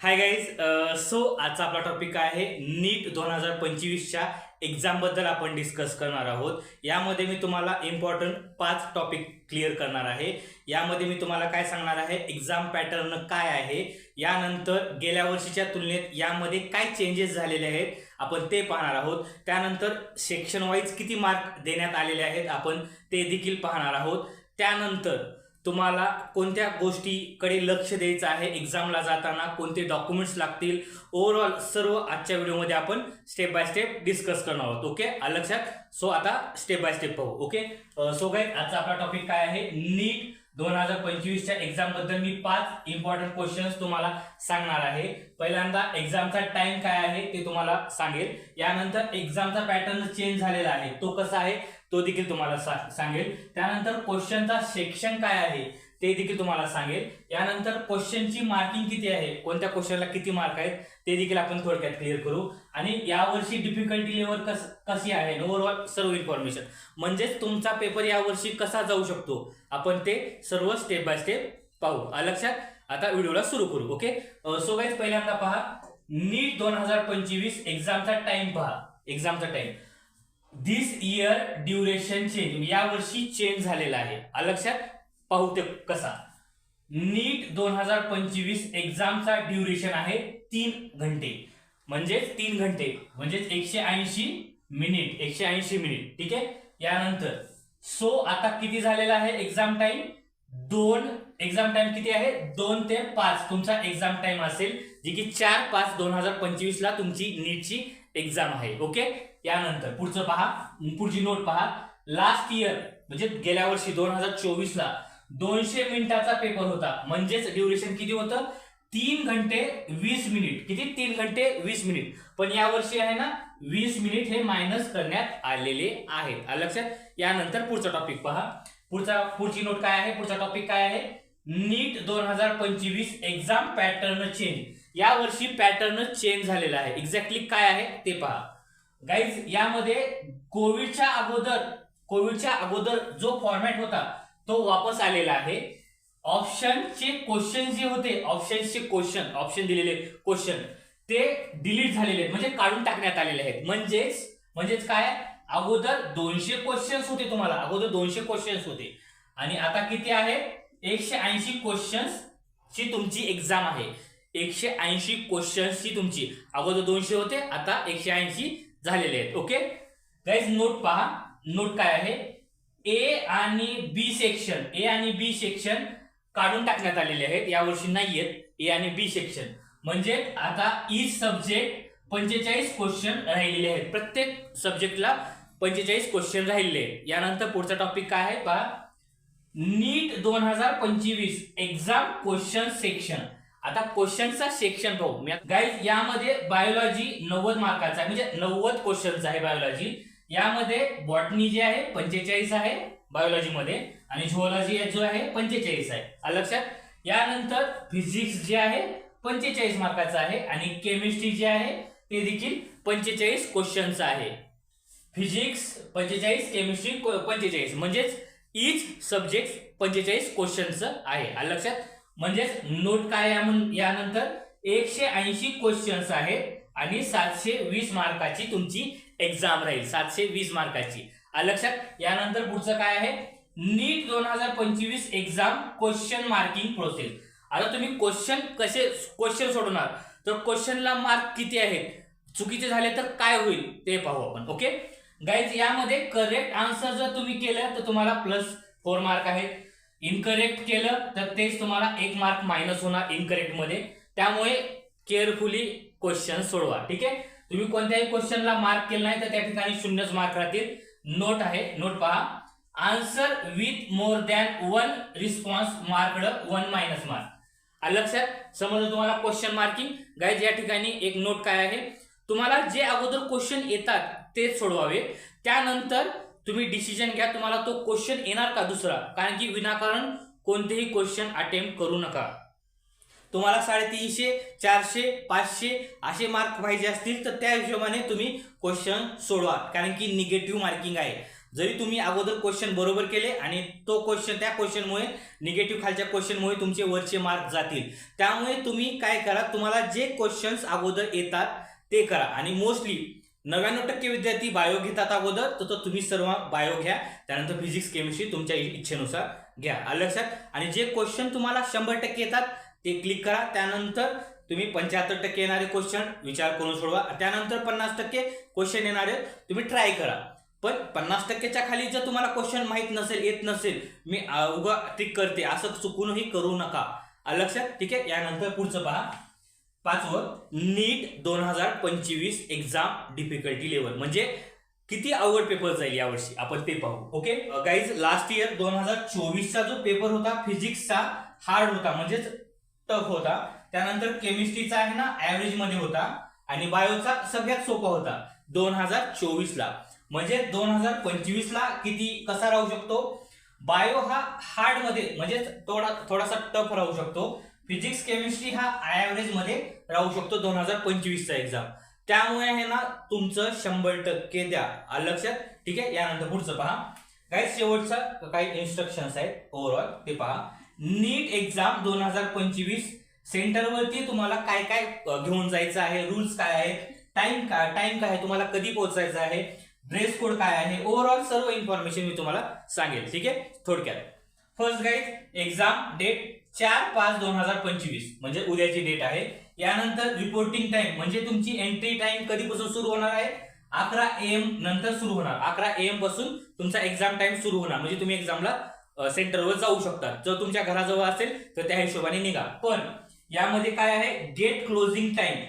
Hi guys so आजचा आपला topic आहे नीट दोन हजार पंचवीसच्या एक्झामबद्दल आपण डिस्कस करणार आहोत. यामध्ये मी तुम्हाला इम्पॉर्टंट पाच टॉपिक क्लिअर करणार आहे. यामध्ये मी तुम्हाला काय सांगणार आहे? एक्झाम पॅटर्न काय आहे? यानंतर गेल्या वर्षीच्या तुलनेत यामध्ये काय चेंजेस झालेले आहेत? आपण ते पाहणार आहोत. त्यानंतर सेक्शन वाईज किती मार्क देण्यात आलेले आहेत? आपण ते देखील पाहणार आहोत. त्यानंतर तुम्हाला कोणत्या गोष्टीकडे लक्ष द्यायचं आहे? एक्झामला जाताना कोणते डॉक्युमेंट्स लागतील? ओव्हरऑल सर्व आजच्या व्हिडिओमध्ये आपण स्टेप बाय स्टेप डिस्कस करणार आहोत ओके लक्षात? सो आता स्टेप बाय स्टेप पाहू ओके सो काय आजचा आपला टॉपिक काय आहे? नीट दोन हजार पंचवीसच्या एक्झामबद्दल मी पाच इम्पॉर्टंट क्वेश्चन्स तुम्हाला सांगणार आहे. पहिल्यांदा एक्झामचा टाइम काय आहे ते तुम्हाला सांगेल. यानंतर एक्झामचा पॅटर्न चेंज झालेला आहे. तो कसा आहे? तो देखील तुम्हाला सांगेल. त्यानंतर क्वेश्चनचा सेक्शन काय आहे ते देखील तुम्हाला सांगेल. यानंतर क्वेश्चनची मार्किंग किती आहे कोणत्या क्वेश्चनला किती मार्क आहेत ते देखील आपण थोडक्यात क्लिअर करू. आणि यावर्षी डिफिकल्टी लेवल कस कशी आहे ओव्हरऑल सर्व इन्फॉर्मेशन म्हणजेच तुमचा पेपर यावर्षी कसा जाऊ शकतो आपण ते सर्व स्टेप बाय स्टेप पाहू. लक्षात? आता व्हिडिओला सुरू करू ओके सो गाईज पहिल्यांदा पहा. नीट दोन हजार पंचवीस एक्झामचा टाइम पहा. एक्झामचा time this year duration change यावर्षी चेंज झालेला आहे. लक्षात? पाहू ते कसा? नीट दोन हजार पंचवीस एक्झामचा ड्युरेशन आहे तीन घंटे. म्हणजेच तीन घंटे. म्हणजेच एकशे ऐंशी मिनिट एकशे ऐंशी मिनिट ठीक आहे? यानंतर सो आता किती झालेला आहे एक्झाम टाइम दोन एक्झाम टाइम किती आहे? दोन ते पाच. तुमचा एक्झाम टाइम असेल जी की चार पाच दोन हजार पंचवीस ला तुमची नीटची एक्झाम आहे. ओके यानंतर पुढचं पहा. पुढची नोट पहा. लास्ट इयर म्हणजे गेल्या वर्षी दोन हजार चोवीस ला दोनशे मिनिटाचा पेपर होता. म्हणजेच ड्युरेशन किती होतं? तीन घंटे वीस मिनिट किती? तीन घंटे वीस मिनिट पण या वर्षी आहे ना वीस मिनिट हे मायनस करण्यात आलेले आहे लक्षात? यानंतर पुढचा टॉपिक पहा. पुढचा पुढची नोट काय आहे? पुढचा टॉपिक काय आहे? नीट दोन हजार पंचवीस एक्झाम पॅटर्न चेंज या वर्षी पॅटर्न चेंज झालेला आहे. एक्झॅक्टली काय आहे ते पहा. गाईज यामध्ये कोविडच्या अगोदर कोविडच्या अगोदर जो फॉर्मॅट होता तो वापस आलेला आहे. ऑप्शनचे क्वेश्चन जे होते ऑप्शनचे क्वेश्चन ऑप्शन दिलेले क्वेश्चन ते डिलीट झालेले आहेत. म्हणजे काढून टाकण्यात आलेले आहेत. म्हणजेच म्हणजेच काय? अगोदर दोनशे क्वेश्चन्स होते तुम्हाला. अगोदर दोनशे क्वेश्चन्स होते. आणि आता किती आहे? एकशे ऐंशी क्वेश्चन्स ची तुमची एक्झाम आहे. एकशे ऐंशी क्वेश्चन्सची तुमची. अगोदर दोनशे होते आता एकशे ऐंशी झालेले आहेत. ओके गाईज नोट पहा. नोट काय आहे? ए आणि बी सेक्शन ए आणि बी सेक्शन काढून टाकण्यात आलेले आहेत. यावर्षी नाहीयेत ए आणि बी सेक्शन म्हणजे आता ई सब्जेक्ट पंचेचाळीस क्वेश्चन राहिलेले आहेत. प्रत्येक सब्जेक्टला पंचेचाळीस क्वेश्चन राहिलेले आहेत. यानंतर पुढचा टॉपिक काय आहे? पहा. नीट दोन हजार पंचवीस एक्झाम क्वेश्चन सेक्शन आता क्वेश्चनचा सेक्शन पाहू गाईज यामध्ये बायोलॉजी नव्वद मार्काचा म्हणजे नव्वद क्वेश्चनचा आहे बायोलॉजी यामध्ये बॉटनी जे आहे पंचेचाळीस आहे बायोलॉजीमध्ये आणि झुओलॉजी जो आहे पंचेचाळीस आहे. लक्षात? यानंतर फिजिक्स जे आहे पंचेचाळीस मार्काचं आहे. आणि केमिस्ट्री जे आहे ते देखील पंचेचाळीस क्वेश्चनचं आहे. फिजिक्स पंचेचाळीस केमिस्ट्री पंचेचाळीस. म्हणजेच इच सब्जेक्ट पंचेचाळीस क्वेश्चनचं आहे. लक्षात? म्हणजेच नोट काय यानंतर? एकशे ऐंशी क्वेश्चन्स आहेत आणि सातशे वीस मार्काची तुमची एक्झाम राहील. सातशे वीस मार्काची. लक्षात? यानंतर पुढचं काय आहे? नीट दोन हजार पंचवीस एक्झाम क्वेश्चन मार्किंग प्रोसेस आता तुम्ही क्वेश्चन कसे क्वेश्चन सोडवणार? तर क्वेश्चनला मार्क किती आहेत? चुकीचे झाले तर काय होईल? ते पाहू आपण. ओके गाईज यामध्ये करेक्ट आन्सर जर तुम्ही केलं तर तुम्हाला प्लस फोर मार्क आहेत इनकरेक्ट केलं तर तेच तुम्हाला एक मार्क मायनस होणार इनकरेक्टमध्ये. त्यामुळे केअरफुली क्वेश्चन सोडवा ठीक आहे? तुम्ही कोणत्याही क्वेश्चनला मार्क केलं नाही तर त्या ठिकाणी शून्यच मार्क राहतील. नोट आहे नोट पहा. Answer with more than one response marked one minus mark लक्षात समजा तुम्हाला क्वेश्चन मार्किंग गाईज या ठिकाणी एक नोट काय आहे? तुम्हाला जे अगोदर क्वेश्चन येतात ते सोडवावे. त्यानंतर तुम्ही डिसिजन घ्या तुम्हाला तो क्वेश्चन येणार का दुसरा? कारण की विनाकारण कोणतेही क्वेश्चन अटेम्प्ट करू नका. तुम्हाला साडेतीनशे चारशे पाचशे असे मार्क पाहिजे असतील तर त्या हिशोबाने तुम्ही क्वेश्चन सोडवा. कारण की निगेटिव्ह मार्किंग आहे. जरी तुम्ही अगोदर क्वेश्चन बरोबर केले आणि तो क्वेश्चन त्या क्वेश्चनमुळे निगेटिव्ह खालच्या क्वेश्चनमुळे तुमचे वरचे मार्क जातील. त्यामुळे तुम्ही काय करा तुम्हाला जे क्वेश्चन्स अगोदर येतात ते करा. आणि मोस्टली नव्याण्णव टक्के विद्यार्थी बायो घेतात अगोदर तर तुम्ही सर्व बायो घ्या. त्यानंतर फिजिक्स केमिस्ट्री तुमच्या इच्छेनुसार घ्या. आलं लक्षात? आणि जे क्वेश्चन तुम्हाला शंभर टक्के येतात ते क्लिक करा. त्यानंतर तुम्ही पंच्याहत्तर टक्के येणारे क्वेश्चन विचार करून सोडवा. त्यानंतर पन्नास टक्के क्वेश्चन येणारे तुम्ही ट्राय करा. पण पन्नास टक्केच्या खाली जर तुम्हाला क्वेश्चन माहीत नसेल येत नसेल मी उगा ट्रिक करते. असं चुकूनही करू नका. लक्षात? ठीक आहे? यानंतर पुढचं पहा. पाचवं नीट दोन हजार पंचवीस एक्झाम डिफिकल्टी लेवल म्हणजे किती अवघड पेपर जाईल यावर्षी? आपण ते पाहू. ओके गाईज लास्ट इयर दोन हजार चोवीसचा जो पेपर होता फिजिक्सचा हार्ड होता म्हणजेच टफ होता. त्यानंतर केमिस्ट्रीचा आहे ना ऍव्हरेजमध्ये होता. आणि बायोचा सगळ्यात सोपा होता दोन हजार चोवीसला. म्हणजे दोन हजार पंचवीसला किती कसा राहू शकतो? बायो हा हार्डमध्ये थोडा थोडासा टफ राहू शकतो. फिजिक्स केमिस्ट्री हा ऍव्हरेजमध्ये राहू शकतो दोन हजार पंचवीसचा एक्झाम त्यामुळे आहे ना तुमचं शंभर टक्के द्या. लक्षात? ठीक आहे? यानंतर पुढचं पहा. काही शेवटचा काही इन्स्ट्रक्शन्स आहेत ओव्हरऑल ते पहा. नीट एक्झाम दोन हजार पंचवीस सेंटरवरती तुम्हाला काय काय घेऊन जायचं आहे? रूल्स काय आहेत? टाइम काय टाइम काय आहे? तुम्हाला कधी पोहोचायचं आहे? ड्रेस कोड काय आहे? ओव्हरऑल सर्व इन्फॉर्मेशन मी तुम्हाला सांगेल. ठीक आहे? थोडक्यात. फर्स्ट गाईड एक्झाम डेट चार पाच दोन हजार पंचवीस म्हणजे उद्याची डेट आहे. यानंतर रिपोर्टिंग टाइम म्हणजे तुमची एंट्री टाइम कधीपासून सुरू होणार आहे? अकरा एम नंतर सुरू होणार. अकरा एमपासून तुमचा एक्झाम टाइम सुरू होणार. म्हणजे तुम्ही एक्झामला सेंटरवर जाऊ शकता. जर तुमच्या घराजवळ असेल तर त्या हिशोबाने निघा. पण यामध्ये काय आहे? गेट क्लोजिंग टाइम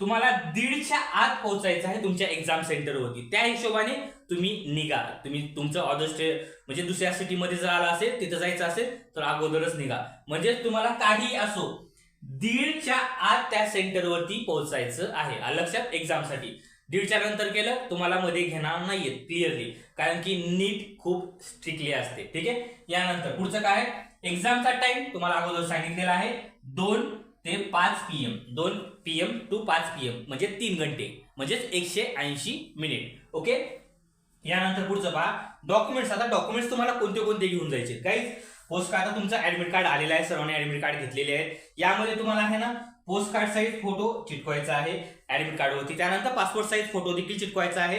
तुम्हाला दीडच्या आत पोहोचायचं आहे तुमच्या एक्झाम सेंटरवरती त्या हिशोबाने तुम्ही निघा. तुम्ही तुमचं अदर म्हणजे दुसऱ्या सिटीमध्ये जर आला असेल तिथं जायचं असेल तर अगोदरच निघा. म्हणजे तुम्हाला काही असो दीडच्या आत त्या सेंटरवरती पोहोचायचं आहे. लक्षात? एक्झामसाठी दीडच्या नंतर केलं तुम्हाला मध्ये घेणार नाहीये क्लिअरली कारण की नीट खूप स्ट्रिक्टली असते. ठीक आहे? यानंतर पुढचं काय एक्झामचा टाइम तुम्हाला अगोदर सांगितलेला आहे. दोन ते पाच पी एम दोन पी एम टू पाच पी एम म्हणजे तीन घंटे म्हणजेच एकशे ऐंशी मिनिट. ओके यानंतर पुढचं पहा. डॉक्युमेंट्स आता डॉक्युमेंट्स तुम्हाला कोणते कोणते घेऊन जायचे? काही पोस्ट कार्ड तुमचं ऍडमिट कार्ड आलेलं आहे. सर्वांनी ऍडमिट कार्ड घेतलेले आहेत. यामध्ये तुम्हाला आहे ना पोस्ट कार्ड साईज फोटो चिटकवायचा आहे ऍडमिट कार्डवरती त्यानंतर पासपोर्ट साईज फोटो देखील चिटकवायचा आहे.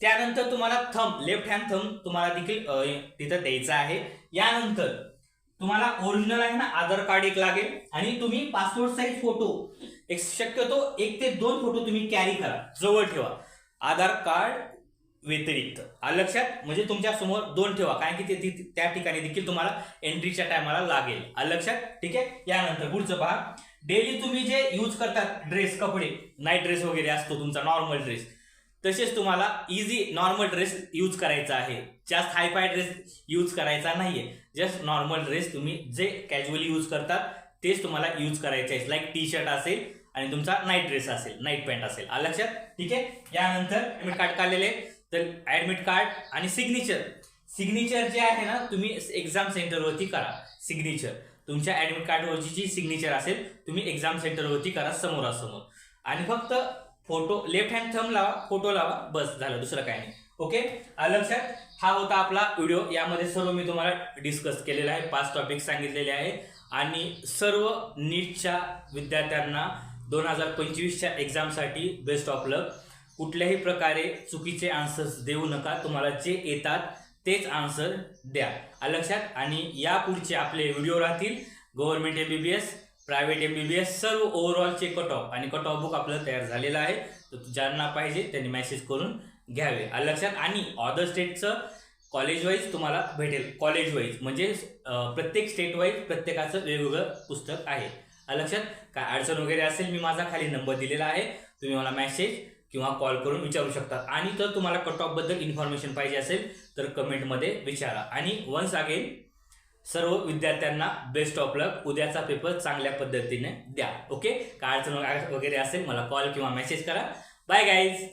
त्यानंतर तुम्हाला थंब लेफ्ट हँड थंब तुम्हाला देखील तिथं द्यायचा आहे. यानंतर तुम्हाला ओरिजिनल आहे ना आधार कार्ड एक लागेल आणि तुम्ही पासपोर्ट साईज फोटो एक शक्यतो एक ते दोन फोटो तुम्ही कॅरी करा जवळ ठेवा. आधार कार्ड व्यतिरिक्त. अलक्षात लक्षात? म्हणजे तुमच्यासमोर दोन ठेवा कारण की ते त्या ठिकाणी देखील तुम्हाला एंट्रीच्या टायमाला लागेल. अलक्षात लक्षात? ठीक आहे? यानंतर पुढचं पहा. डेली तुम्ही जे यूज करतात ड्रेस कपडे नाईट ड्रेस वगैरे असतो तुमचा नॉर्मल ड्रेस तसेच तुम्हाला इझी नॉर्मल ड्रेस यूज करायचा आहे. जास्त हायफाय ड्रेस यूज करायचा नाहीये. जस्ट नॉर्मल ड्रेस तुम्ही जे कॅज्युअली यूज करतात तेच तुम्हाला यूज करायचे आहे. लाईक टी शर्ट असेल आणि तुमचा नाईट ड्रेस असेल नाईट पॅन्ट असेल. आलं लक्षात? ठीक आहे? यानंतर ऍडमिट कार्ड काढलेले. तर ऍडमिट कार्ड आणि सिग्नेचर सिग्नेचर जे आहे ना तुम्ही एक्झाम सेंटरवरती करा. सिग्नेचर तुमच्या ऍडमिट कार्डवरची जी सिग्नेचर असेल तुम्ही एक्झाम सेंटरवरती करा समोरासमोर. आणि फक्त फोटो लेफ्ट हँड थंब लावा फोटो लावा बस झालं दुसरं काय नाही. ओके आलं लक्षात? हा होता आपला व्हिडिओ यामध्ये सर्व मी तुम्हाला डिस्कस केलेला आहे. पाच टॉपिक सांगितलेले आहे आणि सर्व नीटच्या विद्यार्थ्यांना दोन हजार पंचवीसच्या एक्झामसाठी बेस्ट ऑफ लक कुठल्याही प्रकारे चुकीचे आन्सर्स देऊ नका. तुम्हाला जे येतात तेच आन्सर द्या. लक्षात? आणि यापुढचे आपले व्हिडिओ राहतील. Government M B B S private M B B S सर्व ओवरऑलचे कट ऑफ आणि कट ऑफ बुक आपलं तयार झालेलं आहे. तर ज्यांना पाहिजे त्यांनी मेसेज करून घ्यावे. लक्षात? आणि अदर स्टेटचं कॉलेज वाईज तुम्हाला भेटेल. कॉलेज वाईज म्हणजे प्रत्येक स्टेट वाईज प्रत्येकाचं वेगवेगळं पुस्तक आहे. लक्षात? काय अडचण वगैरे असेल मी माझा खाली नंबर दिलेला आहे. तुम्ही मला मेसेज किंवा कॉल करून विचारू शकता. आणि जर तुम्हाला कट ऑफबद्दल इन्फॉर्मेशन पाहिजे असेल तर कमेंटमध्ये विचारा. आणि वन्स अगेन सर्व विद्यार्थ्यांना बेस्ट ऑफ लक उद्याचा पेपर चांगल्या पद्धतीने द्या. ओके काय अडचण वगैरे असेल मला कॉल किंवा मेसेज करा. Bye guys